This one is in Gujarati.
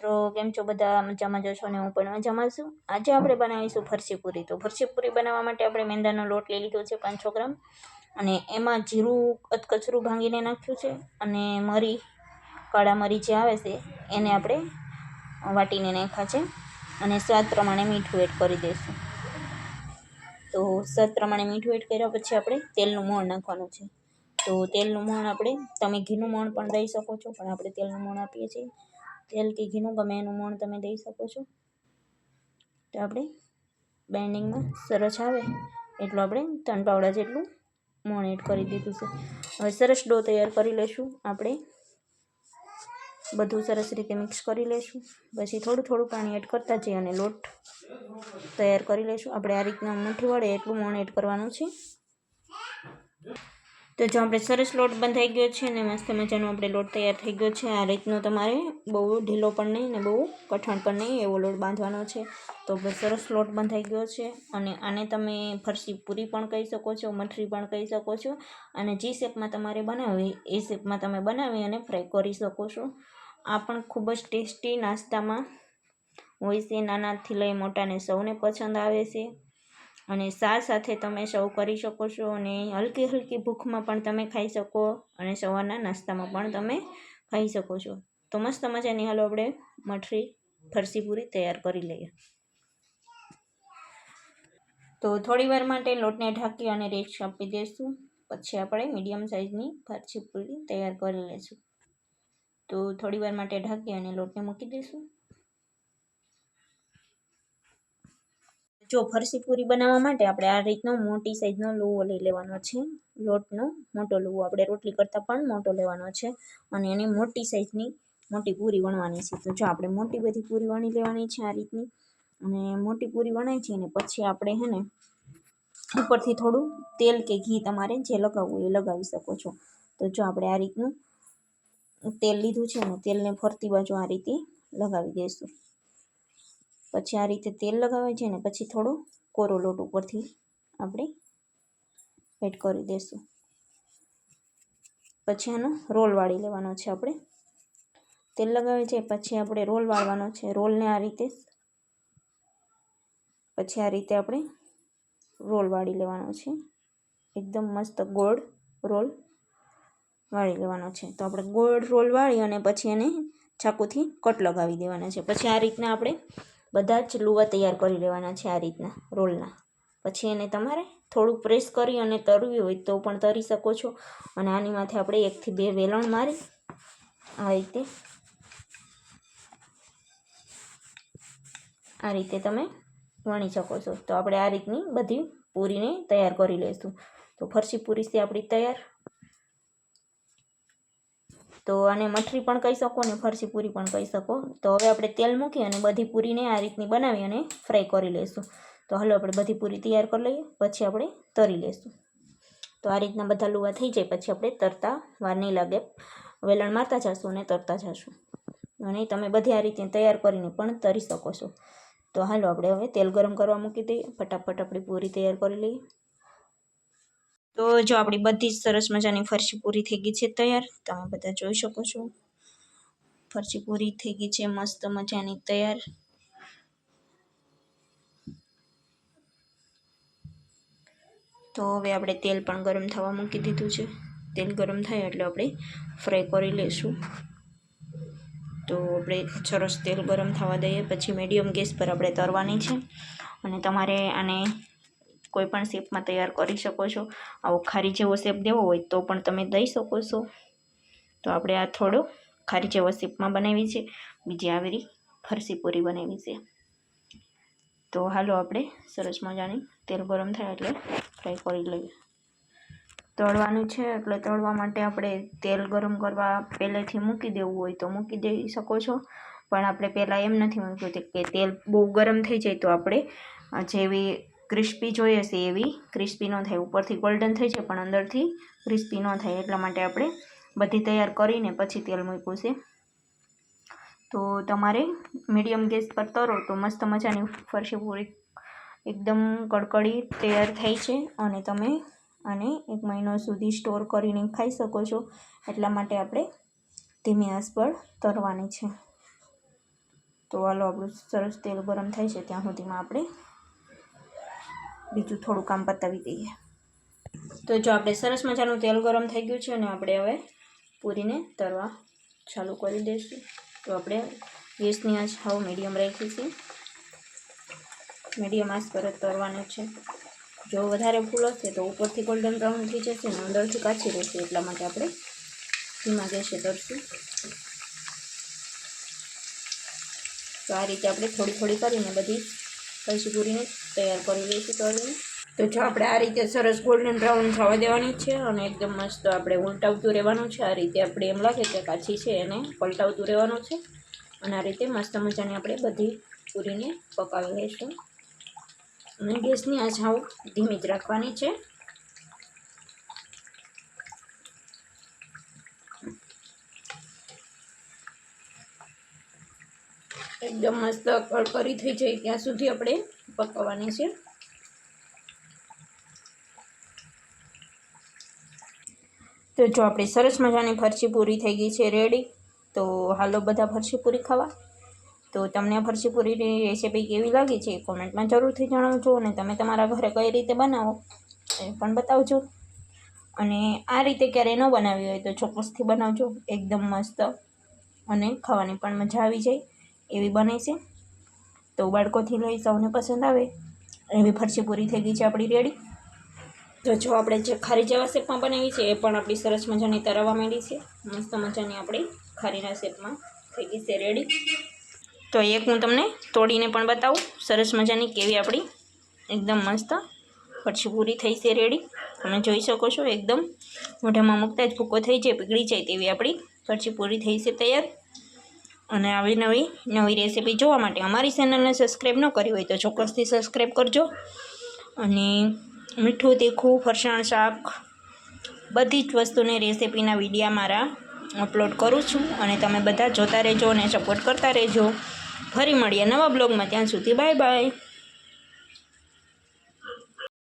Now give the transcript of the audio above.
મિત્રો, કેમ છો? બધા મજામાં જશો ને હું પણ મજામાં છું. આજે આપણે બનાવીશું ફરસી પૂરી. તો ફરસી પૂરી બનાવવા માટે આપણે મેંદાનો લોટ લઈ લીધો છે પાંચસો ગ્રામ અને એમાં જીરું અધકચરું ભાંગીને નાખ્યું છે અને મરી, કાળા મરી જે આવે છે, એને આપણે વાટીને નાખ્યા છે અને સ્વાદ પ્રમાણે મીઠું એડ કરી દઈશું. તો સ્વાદ પ્રમાણે મીઠું એડ કર્યા પછી આપણે તેલનું મોણ નાખવાનું છે. તો તેલનું મોણ આપણે, તમે ઘીનું મોણ પણ દઈ શકો છો, પણ આપણે તેલનું મોણ આપીએ છીએ. તેલ કે ઘીનું ગમે એનું મોણ તમે દઈ શકો છો. તો આપણે બાઇન્ડિંગમાં સરસ આવે એટલું આપણે ત્રણ પાવડા જેટલું મોણ એડ કરી દીધું છે. હવે સરસ ડો તૈયાર કરી લઈશું આપણે. બધું સરસ રીતે મિક્સ કરી લઈશું. પછી થોડું થોડું પાણી એડ કરતા જઈએ અને લોટ તૈયાર કરી લઈશું. આપણે આ રીતના મુઠ્ઠી વડે એટલું મોણ એડ કરવાનું છે. તો જો આપણે સરસ લોટ બંધાઈ ગયો છે અને મસ્ત મજાનો આપણે લોટ તૈયાર થઈ ગયો છે. આ રીતનો તમારે બહુ ઢીલો પણ નહીં ને બહુ કઠણ પણ નહીં એવો લોટ બાંધવાનો છે. તો સરસ લોટ બંધાઈ ગયો છે અને આને તમે ફરસી પૂરી પણ કહી શકો છો, મઠરી પણ કહી શકો છો અને જે શેપમાં તમારે બનાવવી એ શેપમાં તમે બનાવી અને ફ્રાય કરી શકો છો. આ પણ ખૂબ જ ટેસ્ટી નાસ્તામાં હોય છે. નાનાથી લઈ મોટાને સૌને પસંદ આવે છે. અને સા સાથે તમે સર્વ કરી શકો છો અને હલકી હલકી ભૂખમાં પણ તમે ખાઈ શકો અને સવારના નાસ્તામાં પણ તમે ખાઈ શકો છો. તો મસ્ત મજાની હાલો આપણે મઠરી, ફરસી પૂરી તૈયાર કરી લઈએ. તો થોડી વાર માટે લોટને ઢાંકી અને રેસ્ટ આપી દઈશું. પછી આપણે મીડિયમ સાઇઝની ફરસી પૂરી તૈયાર કરી લઈશું. તો થોડી વાર માટે ઢાંકી અને લોટને મૂકી દઈશું. જો ફરસી પૂરી બનાવવા માટે આપણે આ રીતનો મોટી સાઈઝનો લુવો લઈ લેવાનો છે. લોટનો મોટો લુવો આપણે રોટલી કરતાં પણ મોટો લેવાનો છે અને એની મોટી સાઈઝની મોટી પૂરી વણવાની છે. તો જો આપણે મોટી બધી પૂરી વણી લેવાની છે આ રીતની અને મોટી પૂરી વણાય છે અને પછી આપણે હે ને ઉપરથી થોડું તેલ કે ઘી તમારે જે લગાવવું એ લગાવી શકો છો. તો જો આપણે આ રીતનું તેલ લીધું છે ને તેલને ફરતી બાજુ આ રીતે લગાવી દઈશું. પછી આ રીતે તેલ લગાવે છે ને, પછી થોડો કોરો લોટ ઉપરથી આપણે એડ કરી દઈશું પછી આનો રોલ વાળી લેવાનો છે આપણે. તેલ લગાવે છે, પછી આપણે રોલ વાળવાનો છે. રોલને આ રીતે પછી આ રીતે આપણે રોલ વાળી લેવાનો છે. એકદમ મસ્ત ગોળ રોલ વાળી લેવાનો છે. તો આપણે ગોળ રોલ વાળી અને પછી એને ચાકુથી કટ લગાવી દેવાના છે. પછી આ રીતના આપણે બધા જ લુવા તૈયાર કરી લેવાના છે આ રીતના રોલના. પછી એને તમારે થોડું પ્રેસ કરી અને તરવી હોય તો પણ તરી શકો છો. અને આની માથે આપણે એકથી બે વેલણ મારી આ રીતે. આ રીતે તમે વણી શકો છો. તો આપણે આ રીતની બધી પૂરીને તૈયાર કરી લઈશું. તો ફરસી પૂરી છે આપણી તૈયાર. તો આને મઠરી પણ કહી શકો અને ફરસી પૂરી પણ કહી શકો. તો હવે આપણે તેલ મૂકી અને બધી પૂરીને આ રીતની બનાવી અને ફ્રાય કરી લઈશું. તો હાલો આપણે બધી પૂરી તૈયાર કરી લઈએ, પછી આપણે તરી લઈશું. તો આ રીતના બધા લુવા થઈ જાય, પછી આપણે તરતા વાર નહીં લાગે. વેલણ મારતા જશું અને તરતા જશું. અને તમે બધી આ રીતે તૈયાર કરીને પણ તરી શકો છો. તો હાલો આપણે હવે તેલ ગરમ કરવા મૂકી દઈએ. ફટાફટ આપણી પૂરી તૈયાર કરી લઈએ. તો જો આપણી બધી જ સરસ મજાની ફરસી પૂરી થઈ ગઈ છે તૈયાર, તમે બધા જોઈ શકો છો. ફરસી પૂરી થઈ ગઈ છે, મસ્ત મજાની તૈયાર. તો હવે આપણે તેલ પણ ગરમ થવા મૂકી દીધું છે. તેલ ગરમ થાય એટલે આપણે ફ્રાય કરી લઈશું. તો આપણે સરસ તેલ ગરમ થવા દઈએ, પછી મીડિયમ ગેસ પર આપણે તરવાની છે. અને તમારે આને કોઈ પણ શેપમાં તૈયાર કરી શકો છો. આવો ખારી જેવો શેપ દેવો હોય તો પણ તમે દઈ શકો છો. તો આપણે આ થોડો ખારી જેવો શેપમાં બનાવી છે. બીજી આવી ફરસી પૂરી બનાવી છે. તો હાલો આપણે સરસ મજાની તેલ ગરમ થાય એટલે ફ્રાય કરી લઈએ. તળવાનું છે એટલે તળવા માટે આપણે તેલ ગરમ કરવા પહેલેથી મૂકી દેવું હોય તો મૂકી દઈ શકો છો. પણ આપણે પહેલાં એમ નથી મૂક્યું કે તેલ બહુ ગરમ થઈ જાય તો આપણે જેવી ક્રિસ્પી જોઈએ છે એવી. ક્રિસ્પી ન થાય ઉપરથી ગોલ્ડન થઈ છે પણ અંદરથી ક્રિસ્પી ન થાય એટલા માટે આપણે બધી તૈયાર કરીને પછી તેલ મૂક્યું છે. તો તમારે મીડિયમ ગેસ પર તરો તો મસ્ત મજાની ફરસી પૂરી. એકદમ કડકડી તૈયાર થાય છે અને તમે આને એક મહિનો સુધી સ્ટોર કરીને ખાઈ શકો છો. એટલા માટે આપણે ધીમી આંચ પર તરવાની છે. તો હાલો આપણું સરસ તેલ ગરમ થાય છે. ત્યાં સુધીમાં આપણે બીજું થોડું કામ પતાવી દઈએ. તો જો આપણે સરસ મજાનું તેલ ગરમ થઈ ગયું છે અને આપણે હવે પૂરીને તરવા ચાલુ કરી દઈશું. તો આપણે ગેસની આંચ હાવ મીડિયમ રાખીશું મીડિયમ આંચ પર તરવાનું છે. જો વધારે ફૂલ હશે તો ઉપરથી ગોલ્ડન બ્રાઉન થઈ જશે અને અંદરથી કાચી રહેશે. એટલા માટે આપણે ધીમા ગેસે તરશું. તો આ રીતે આપણે થોડી થોડી કરીને બધી કલસી પૂરીને તૈયાર કરી લઈશું તળીને તો જો આપણે આ રીતે સરસ ગોલ્ડન બ્રાઉન થવા દેવાની છે અને એકદમ મસ્ત આપણે ઉલટાવતું રહેવાનું છે. આ રીતે આપણે એમ લાગે કે કાચી છે એને પલટાવતું રહેવાનું છે. અને આ રીતે મસ્ત મજાની આપણે બધી પૂરીને પકાવી લઈશું. અને ગેસની આંચ હાવ ધીમી જ રાખવાની છે. એકદમ મસ્ત કડકરી થઈ જાય ત્યાં સુધી આપણે પકવવાની છે. તો જો આપણી સરસ મજાની ફરસી પૂરી થઈ ગઈ છે રેડી, તો હાલો બધા ફરસી પૂરી ખાવા. તો તમને ફરસી પૂરીની રેસીપી કેવી લાગી છે કોમેન્ટમાં જરૂરથી જણાવજો અને તમે તમારા ઘરે કઈ રીતે બનાવો એ પણ બતાવજો. અને આ રીતે ક્યારે ન બનાવી હોય તો ચોક્કસથી બનાવજો, એકદમ મસ્ત અને ખાવાની પણ મજા આવી જાય. એવી બને છે. તો બાળકોથી લઈ સૌને પસંદ આવે. એવી ફરસી પૂરી થઈ ગઈ છે આપણી રેડી. તો જો આપણે જે ખારી જેવા શેપમાં બનાવી છે, એ પણ આપણી સરસ મજાની તરવા માંડી છે. મસ્ત મજાની આપણી ખારીના શેપમાં થઈ ગઈ છે રેડી. તો એક હું તમને તોડીને પણ બતાવું. સરસ મજાની કેવી આપણી એકદમ મસ્ત ફરસી પૂરી થઈ છે રેડી. તમે જોઈ શકો છો, એકદમ મોઢામાં મૂકતા જ ભૂકો થઈ જાય, પીગળી જાય તેવી આપણી ફરસી પૂરી થઈ છે તૈયાર. અને આવી નવી નવી રેસીપી જોવા માટે અમારી ચેનલને સબસ્ક્રાઈબ ન કરી હોય તો ચોક્કસથી સબસ્ક્રાઈબ કરજો. અને મીઠું, તીખું, ફરસાણ, શાક, બધી જ વસ્તુની રેસીપીના વિડીયા મારા અપલોડ કરું છું અને તમે બધા જોતા રહેજો અને સપોર્ટ કરતા રહેજો. ફરી મળીએ નવા બ્લોગમાં ત્યાં સુધી બાય બાય